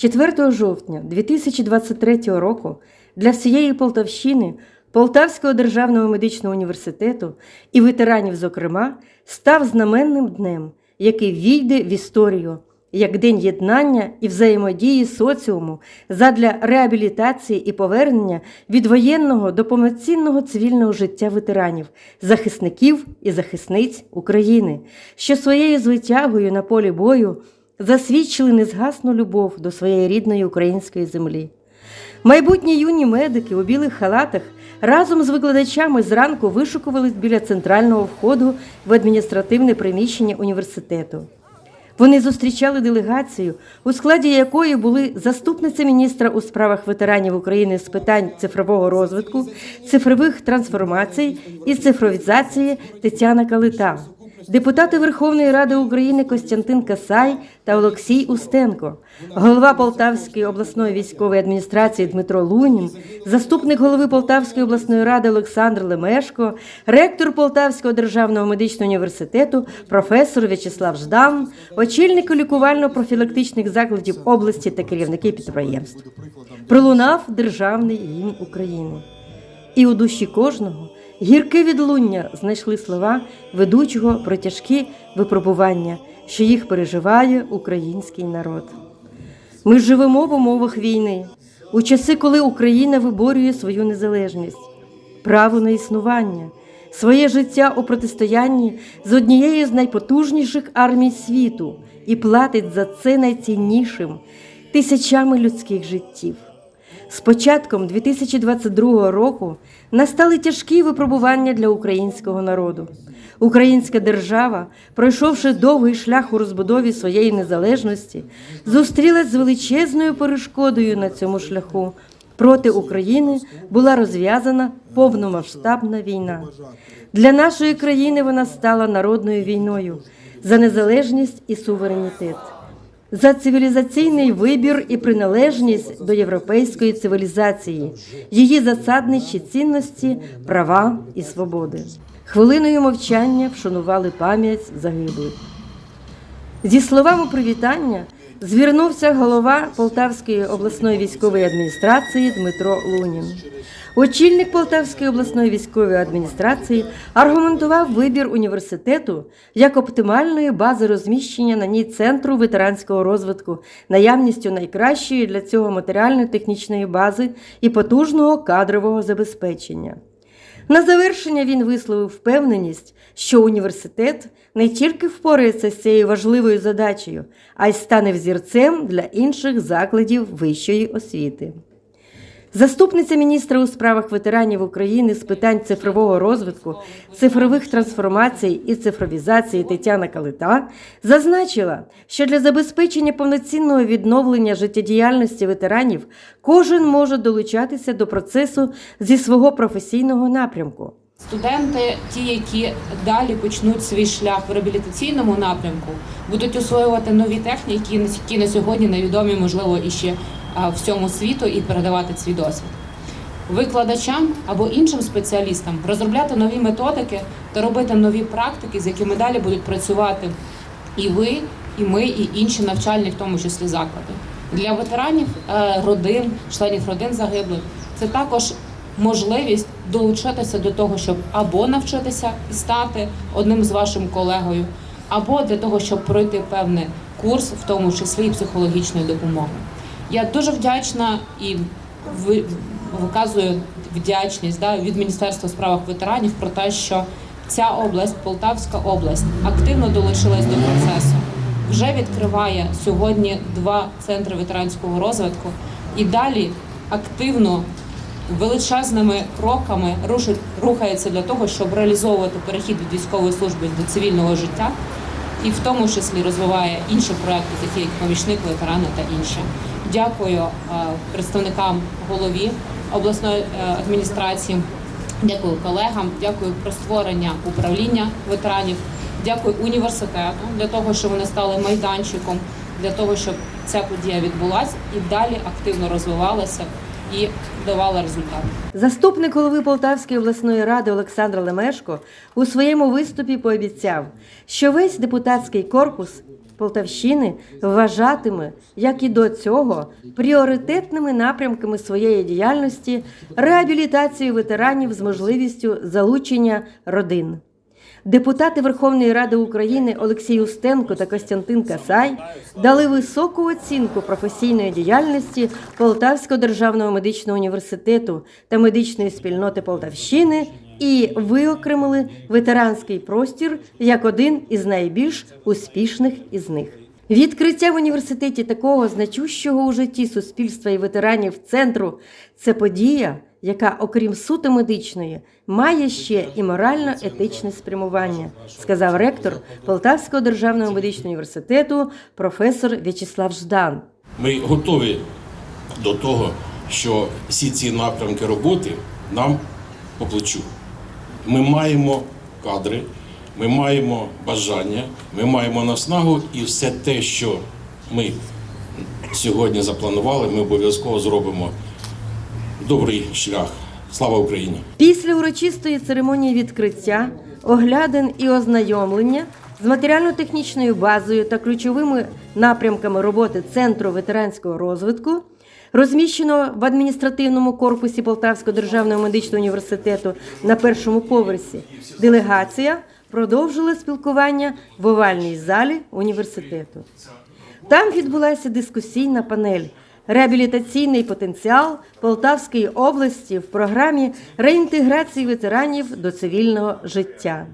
4 жовтня 2023 року для всієї Полтавщини, Полтавського державного медичного університету і ветеранів, зокрема, став знаменним днем, який війде в історію як день єднання і взаємодії соціуму задля реабілітації і повернення від воєнного до повноцінного цивільного життя ветеранів, захисників і захисниць України, що своєю звитягою на полі бою засвідчили незгасну любов до своєї рідної української землі. Майбутні юні медики у білих халатах разом з викладачами зранку вишукувались біля центрального входу в адміністративне приміщення університету. Вони зустрічали делегацію, у складі якої були заступниця міністра у справах ветеранів України з питань цифрового розвитку, цифрових трансформацій і цифровізації Тетяна Калита, депутати Верховної Ради України Костянтин Касай та Олексій Устенко, голова Полтавської обласної військової адміністрації Дмитро Лунін, заступник голови Полтавської обласної ради Олександр Лемешко, ректор Полтавського державного медичного університету, професор В'ячеслав Ждан, очільник лікувально-профілактичних закладів області та керівники підприємств. Пролунав державний гімн України. І у душі кожного гірке відлуння знайшли слова ведучого про тяжкі випробування, що їх переживає український народ. Ми живемо в умовах війни, у часи, коли Україна виборює свою незалежність, право на існування, своє життя у протистоянні з однією з найпотужніших армій світу і платить за це найціннішим тисячами людських життів. З початком 2022 року настали тяжкі випробування для українського народу. Українська держава, пройшовши довгий шлях у розбудові своєї незалежності, зустрілась з величезною перешкодою на цьому шляху. Проти України була розв'язана повномасштабна війна. Для нашої країни вона стала народною війною за незалежність і суверенітет за цивілізаційний вибір і приналежність до європейської цивілізації, її засадничі цінності, права і свободи. Хвилиною мовчання вшанували пам'ять загиблих. Зі словами привітання звернувся голова Полтавської обласної військової адміністрації Дмитро Лунін. Очільник Полтавської обласної військової адміністрації аргументував вибір університету як оптимальної бази розміщення на ній центру ветеранського розвитку, наявністю найкращої для цього матеріально-технічної бази і потужного кадрового забезпечення. На завершення він висловив впевненість, що університет не тільки впорається з цією важливою задачею, а й стане взірцем для інших закладів вищої освіти. Заступниця міністра у справах ветеранів України з питань цифрового розвитку, цифрових трансформацій і цифровізації Тетяна Калита зазначила, що для забезпечення повноцінного відновлення життєдіяльності ветеранів кожен може долучатися до процесу зі свого професійного напрямку. Студенти, ті, які далі почнуть свій шлях в реабілітаційному напрямку, будуть освоювати нові техніки, які на сьогодні невідомі, можливо, іще а, всьому світу, і передавати свій досвід. Викладачам або іншим спеціалістам розробляти нові методики та робити нові практики, з якими далі будуть працювати і ви, і ми, і інші навчальні, в тому числі заклади. Для ветеранів е, родин, членів родин загиблих, це також можливість долучитися до того, щоб або навчитися і стати одним з вашим колегою, або для того, щоб пройти певний курс, в тому числі і психологічної допомоги. Я дуже вдячна і ви- виказую вдячність да, від Міністерства у ветеранів про те, що ця область, Полтавська область, активно долучилась до процесу. Вже відкриває сьогодні два центри ветеранського розвитку і далі активно величезними кроками рушить, рухається для того, щоб реалізовувати перехід від військової служби до цивільного життя, і в тому числі розвиває інші проекти, такі як помічник, ветерани та інші. Дякую е, представникам голові обласної е, адміністрації. Дякую колегам, дякую про створення управління ветеранів. Дякую університету для того, що вони стали майданчиком для того, щоб ця подія відбулася і далі активно розвивалася і давала результат. Заступник голови Полтавської обласної ради Олександр Лемешко у своєму виступі пообіцяв, що весь депутатський корпус Полтавщини вважатиме, як і до цього, пріоритетними напрямками своєї діяльності реабілітацію ветеранів з можливістю залучення родин. Депутати Верховної Ради України Олексій Устенко та Костянтин Касай дали високу оцінку професійної діяльності Полтавського державного медичного університету та медичної спільноти Полтавщини і виокремили ветеранський простір як один із найбільш успішних із них. Відкриття в університеті такого значущого у житті суспільства і ветеранів центру це подія, яка, окрім суто медичної, має ще і морально-етичне спрямування, сказав ректор Полтавського державного медичного університету професор В'ячеслав Ждан. Ми готові до того, що всі ці напрямки роботи нам по плечу. Ми маємо кадри, ми маємо бажання, ми маємо наснагу і все те, що ми сьогодні запланували, ми обов'язково зробимо добрий шлях. Слава Україні! Після урочистої церемонії відкриття, оглядин і ознайомлення з матеріально-технічною базою та ключовими напрямками роботи Центру ветеранського розвитку, розміщеного в адміністративному корпусі Полтавського державного медичного університету на першому поверсі, делегація продовжила спілкування в овальній залі університету. Там відбулася дискусійна панель Реабілітаційний потенціал Полтавської області в програмі реінтеграції ветеранів до цивільного життя.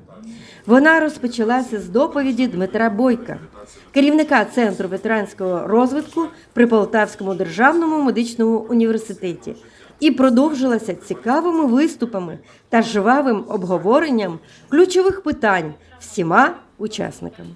Вона розпочалася з доповіді Дмитра Бойка, керівника Центру ветеранського розвитку при Полтавському державному медичному університеті, і продовжилася цікавими виступами та жвавим обговоренням ключових питань всіма учасниками.